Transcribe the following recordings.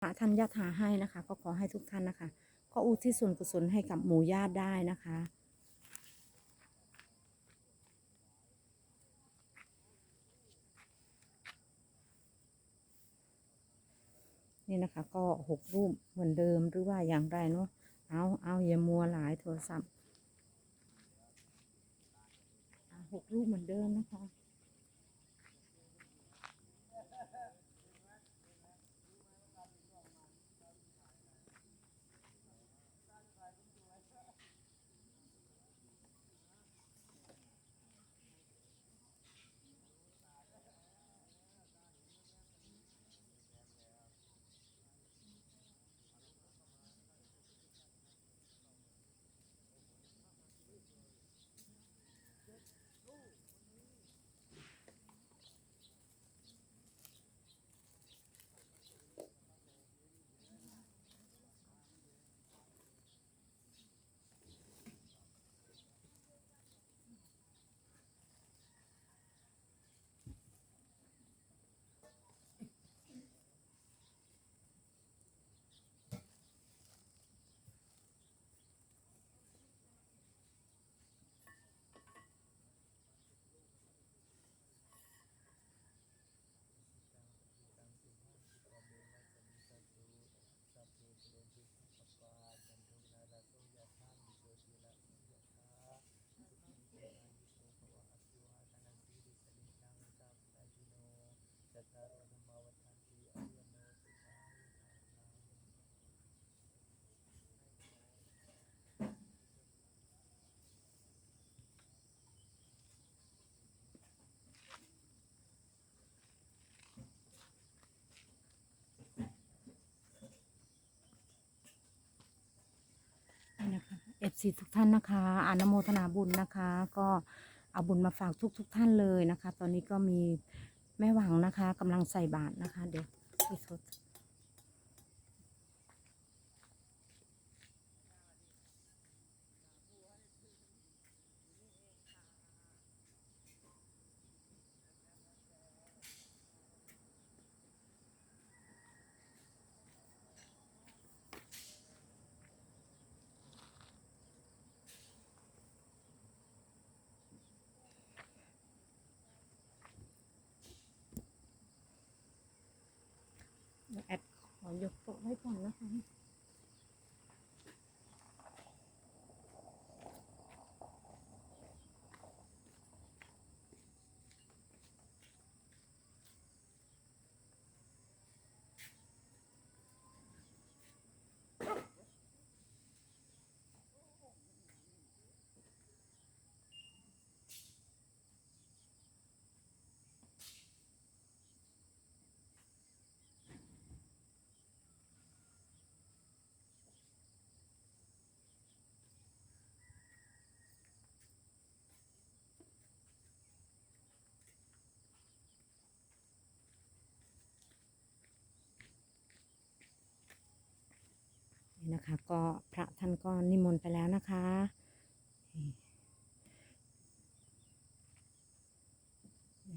พระท่านยัดหาให้นะคะก็ขอให้ทุกท่านนะคะ ก็อุทิศส่วนกุศลให้กับหมู่ญาติได้นะคะนี่นะคะก็หกรูปเหมือนเดิมหรือว่าอย่างไรเนาะเอาเอาอย่ามัวหลายโทรศัพท์หกรูปเหมือนเดิมนะคะ ซีทุกท่านนะคะอนโมทนาบุญนะคะ ก็เอาบุญมาฝากทุกทุกท่านเลยนะคะ ตอนนี้ก็มีแม่หวังนะคะกำลังใส่บาตรนะคะ เดี๋ยวไปสดเดี๋ยวแอ ดขอยกโต๊ะไว้ก่อนนะคะ นะคะ ก็พระท่านก็นิมนต์ไปแล้วนะคะ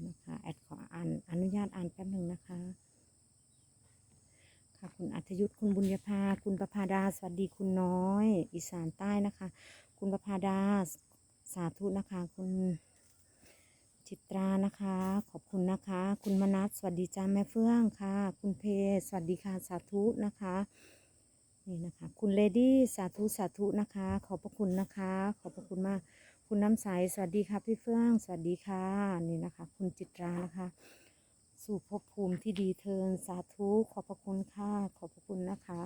นี่ะคะแอดขออ่านอนุญาตอ่านแป๊บหนึ่งนะคะค่ะคุณอัธยุทธ์คุณบุญญาภา คุณประภาดา สวัสดีคุณน้อย อีสานใต้นะคะ คุณประภาดาสาธุนะคะ คุณจิตรานะคะ ขอบคุณนะคะ คุณมนัสสวัสดีจ้าแม่เฟื่องค่ะ คุณเพสวัสดีค่ะ สาธุนะคะ นี่นะคะ คุณเลดี้สาธุสาธุนะคะ ขอบพระคุณนะคะ ขอบพระคุณมาก คุณน้ำใสสวัสดีค่ะพี่เฟื่องสวัสดีค่ะนี่นะคะ คุณจิตรานะคะ สู่ภพภูมิที่ดีเทินสาธุขอบพระคุณค่ะขอบพระคุณนะคะ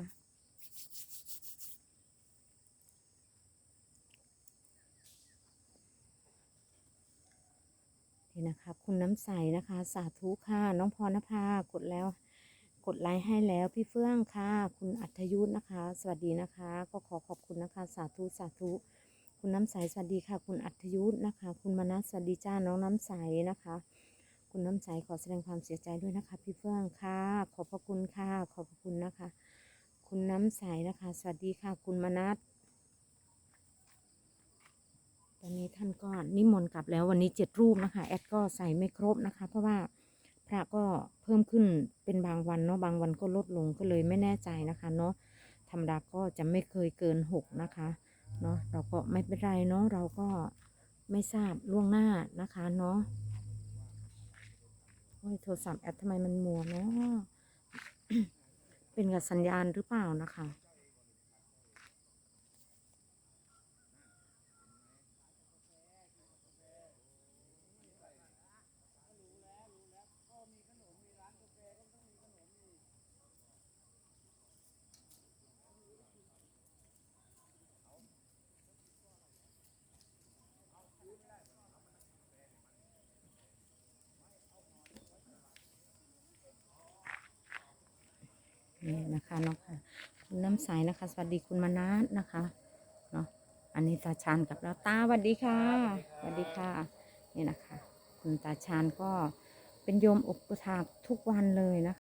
นี่นะคะคุณน้ำใสนะคะ สาธุค่ะ น้องพรณภากดแล้ว กดไลค์ให้แล้วพี่เฟื่องค่ะ คุณอัธยุทธนะคะ สวัสดีนะคะ ก็ขอขอบคุณนะคะ สาธุสาธุ คุณน้ำใสสวัสดีค่ะ คุณอัธยุทธนะคะ คุณมนัสสวัสดีจ้าน้องน้ำใสนะคะ คุณน้ำใสขอแสดงความเสียใจด้วยนะคะ พี่เฟื่องค่ะ ขอบพระคุณค่ะ ขอบพระคุณนะคะ คุณน้ำใสนะคะ สวัสดีค่ะ คุณมนัสตอนนี้ท่านก็นิมนต์กลับแล้ววันนี้เจ็ดรูปนะคะ แอดก็ใส่ไม่ครบนะคะ เพราะว่า พระก็เพิ่มขึ้นเป็นบางวันเนาะบางวันก็ลดลงก็เลยไม่แน่ใจนะคะเนาะธรรมดาก็จะไม่เคยเกินหกนะคะเนาะเราก็ไม่เป็นไรเนาะเราก็ไม่ทราบล่วงหน้านะคะเนาะโอ้ยโทรศัพท์แอปทำไมมันมัวเนาะเป็นกับสัญญาณหรือเปล่านะคะ นี่นะคะเนาะค่ะคุณน้ำใสนะคะ สวัสดีคุณมานะนะคะเนาะอันนี้ตาชานกับเราตาสวัสดีค่ะสวัสดีค่ะนี่นะคะ คุณตาชานก็เป็นโยมอุปถากทุกวันเลยนะคะ